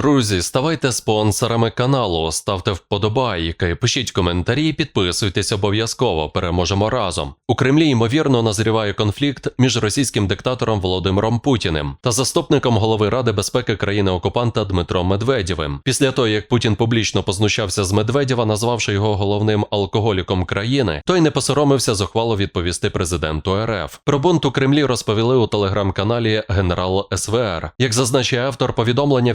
друзі, ставайте спонсорами каналу, ставте вподобайки, пишіть коментарі, підписуйтесь обов'язково. Переможемо разом. У Кремлі ймовірно назріває конфлікт між російським диктатором Володимиром Путіним та заступником голови Ради безпеки країни-окупанта Дмитром Медведєвим. Після того, як Путін публічно познущався з Медведєва, назвавши його головним алкоголіком країни, той не посоромився зухвало відповісти президенту РФ. Про бунт у Кремлі розповіли у телеграм-каналі Генерал СВР. Як зазначає автор повідомлення,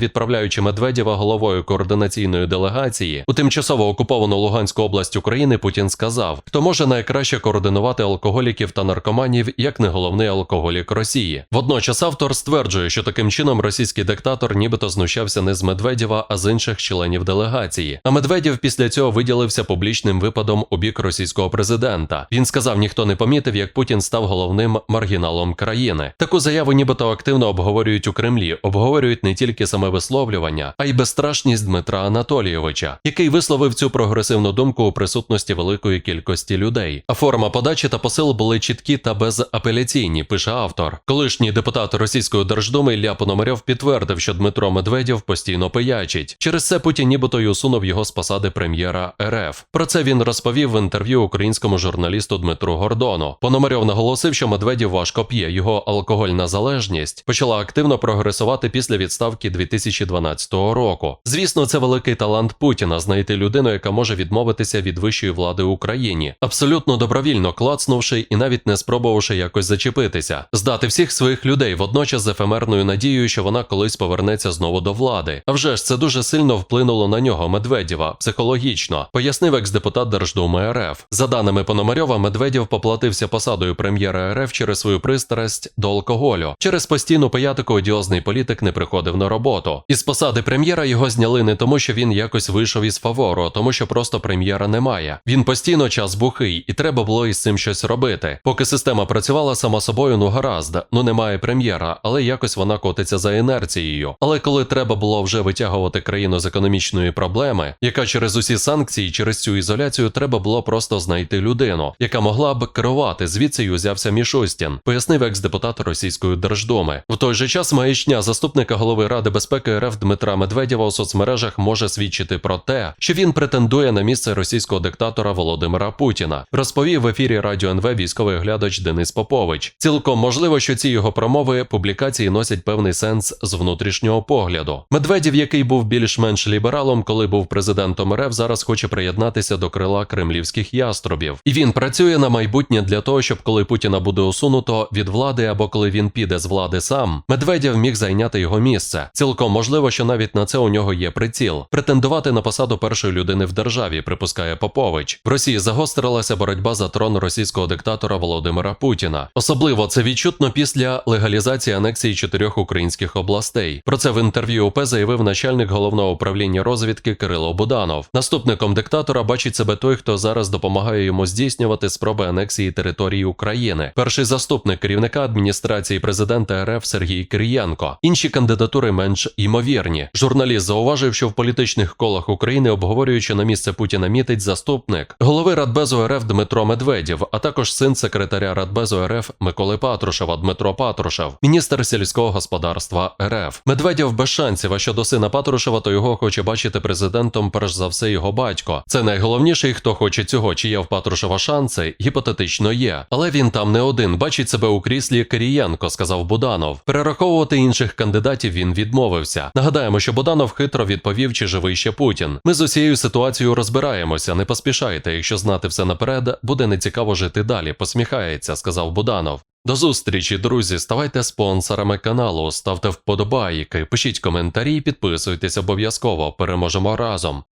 відправляючи Медведєва головою координаційної делегації у тимчасово окуповану Луганську область України, Путін сказав, хто може найкраще координувати алкоголіків та наркоманів як не головний алкоголік Росії. Водночас автор стверджує, що таким чином російський диктатор нібито знущався не з Медведєва, а з інших членів делегації. А Медведєв після цього виділився публічним випадом у бік російського президента. Він сказав, ніхто не помітив, як Путін став головним маргіналом країни. Таку заяву нібито активно обговорюють у Кремлі, обговорюють не тільки саме висловлювання, а й безстрашність Дмитра Анатолійовича, який висловив цю прогресивну думку у присутності великої кількості людей. А форма подачі та посил були чіткі та безапеляційні, пише автор. Колишній депутат Російської Держдуми Ілля Пономарьов підтвердив, що Дмитро Медведєв постійно пиячить. Через це Путін нібито й усунув його з посади прем'єра РФ. Про це він розповів в інтерв'ю українському журналісту Дмитру Гордону. Пономарьов наголосив, що Медведєв важко п'є. Його алкогольна залежність почала активно прогресувати після відставки 2012 року. Звісно, це великий талант Путіна знайти людину, яка може відмовитися від вищої влади в Україні, абсолютно добровільно клацнувши і навіть не спробувавши якось зачепитися, здати всіх своїх людей водночас з ефемерною надією, що вона колись повернеться знову до влади. А вже ж це дуже сильно вплинуло на нього Медведєва психологічно, пояснив екс-депутат Держдуми РФ. За даними Пономарьова, Медведєв поплатився посадою прем'єра РФ через свою пристрасть до алкоголю. Через постійну пиятику одіозний політик не приходив на роботу. Із посади прем'єра його зняли не тому, що він якось вийшов із фавору, а тому, що просто прем'єра немає. Він постійно час бухий, і треба було із цим щось робити. Поки система працювала сама собою, ну гаразд, ну немає прем'єра, але якось вона котиться за інерцією. Але коли треба було вже витягувати країну з економічної проблеми, яка через усі санкції, через цю ізоляцію, треба було просто знайти людину, яка могла б керувати. Звідси й узявся Мішустін, пояснив екс-депутат Російської Держдуми. В той же час маячня заступника голови Ради безпеки РФ Дмитра Медведєва у соцмережах може свідчити про те, що він претендує на місце російського диктатора Володимира Путіна. Розповів в ефірі Радіо НВ військовий оглядач Денис Попович. Цілком можливо, що ці його промови публікації носять певний сенс з внутрішнього погляду. Медведєв, який був більш-менш лібералом, коли був президентом РФ, зараз хоче приєднатися до крила кремлівських яструбів. І він працює на майбутнє для того, щоб коли Путіна буде усунуто від влади або коли він піде з влади сам, Медведєв міг зайняти його місце. Цілком можливо, що навіть на це у нього є приціл претендувати на посаду першої людини в державі, припускає Попович. В Росії загострилася боротьба за трон російського диктатора Володимира Путіна. Особливо це відчутно після легалізації анексії чотирьох українських областей. Про це в інтерв'ю ОП заявив начальник головного управління розвідки Кирило Буданов. Наступником диктатора бачить себе той, хто зараз допомагає йому здійснювати спроби анексії території України. Перший заступник керівника адміністрації президента РФ Сергій Кирієнко. Інші кандидатури менш ймовірні. Журналіст зауважив, що в політичних колах України, обговорюючи на місце Путіна, мітить заступник голови Радбезу РФ Дмитро Медведєв, а також син секретаря Радбезу РФ Миколи Патрушева Дмитро Патрушев, міністр сільського господарства РФ. Медведєв без шансів. А щодо сина Патрушева, то його хоче бачити президентом, перш за все, його батько. Це найголовніший, хто хоче цього. Чи є в Патрушева шанси? Гіпотетично є. Але він там не один. Бачить себе у кріслі Кирієнко, сказав Буданов. Перераховувати інших кандидатів він відмовився. Нагадаємо, що Боданов хитро відповів, чи живий ще Путін. Ми з усією ситуацією розбираємося. Не поспішайте. Якщо знати все наперед, буде нецікаво жити далі. Посміхається, сказав Буданов. До зустрічі, друзі. Ставайте спонсорами каналу, ставте вподобайки, пишіть коментарі, підписуйтесь обов'язково. Переможемо разом.